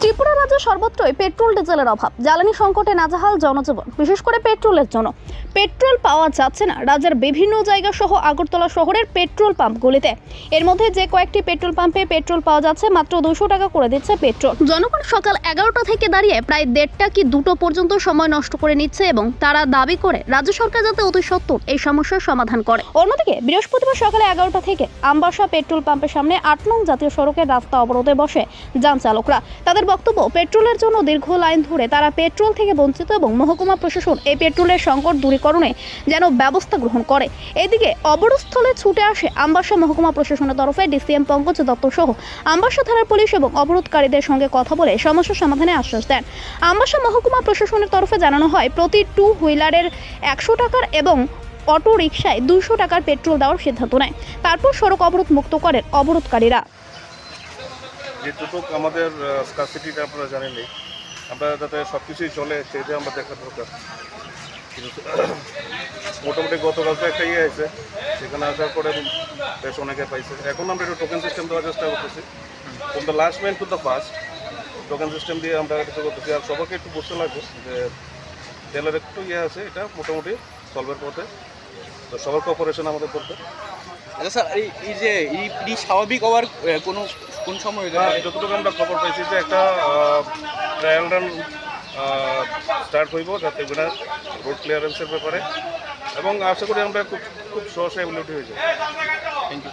ত্রিপুরা রাজ্যে সর্বত্রই পেট্রোল, ডিজেলের অভাব। জ্বালানি সংকটে নাজাহাল জনজীবন, বিশেষ করে পেট্রোলের জন্য। পেট্রোল পাওয়া যাচ্ছে না। রাজ্যের বিভিন্ন জায়গা সহ আগরতলা শহরের পেট্রোল পাম্পগুলিতে এর মধ্যে যে কয়েকটি পেট্রোল পাম্পে পেট্রোল পাওয়া যাচ্ছে, মাত্র দুশো টাকা করে দিচ্ছে পেট্রোল। জনগণ সকাল এগারোটা থেকে দাঁড়িয়ে প্রায় দেড়টা কি দুটো পর্যন্ত সময় নষ্ট করে নিচ্ছে এবং তারা দাবি করে রাজ্য সরকার যাতে অতি সত্বর এই সমস্যার সমাধান করে। অন্যদিকে, বৃহস্পতিবার সকালে এগারোটা থেকে আমবাসা পেট্রোল পাম্পের সামনে আট নং জাতীয় সড়কের রাস্তা অবরোধে বসে যান চালকরা। তাদের বক্তব্য, পেট্রোলের জন্য দীর্ঘ লাইন ধরে তারা পেট্রোল থেকে বঞ্চিত এবং মহকুমা প্রশাসন এই পেট্রোলের সংকট দূরীকরণে যেন ব্যবস্থা গ্রহণ করে। এদিকে অবরোধস্থলে ছুটে আসে আমবাসা মহকুমা প্রশাসনের তরফে ডিসিএম পঙ্কজ দত্ত সহ আমবাসা থানার পুলিশ এবং অবরোধকারীদের সঙ্গে কথা বলে সমস্যা সমাধানে আশ্বাস দেন। আমবাসা মহকুমা প্রশাসনের তরফে জানানো হয়, প্রতি টু হুইলারের একশো টাকার এবং অটো রিকশায় দুশো টাকার পেট্রোল দেওয়ার সিদ্ধান্ত নেয়। তারপর সড়ক অবরোধ মুক্ত করেন অবরোধকারীরা। যেটুকুক আমাদের স্কারসিটিটা আপনারা জানেনই। আমরা যাতে সব কিছুই চলে সেটা আমরা দেখা দরকার। কিন্তু মোটামুটি গতকালকে একটা ইয়ে আছে সেখানে আসার পরে বেশ অনেকে পাইছে। এখন আমরা একটু টোকেন সিস্টেম দেওয়ার চেষ্টা করতেছি। From the last man to the first token system দিয়ে আমরা কিছু করতেছি। আর সবাইকে একটু বুঝতে লাগবে যে তেলের একটু ইয়ে আছে, এটা মোটামুটি সলভের পথে। তো সবার কোঅপারেশন আমাদের করতে। আচ্ছা স্যার এই যে এই স্বাভাবিক হওয়ার কোনো কোন সময় হ্যাঁ, যতটুকু আমরা খবর পাইছি যে একটা ট্রায়াল রান স্টার্ট হইব যাতে রোড ক্লিয়ারেন্সের ব্যাপারে। এবং আশা করি আমরা খুব খুব সহসায় উন্নতি হয়ে যাবে। Thank you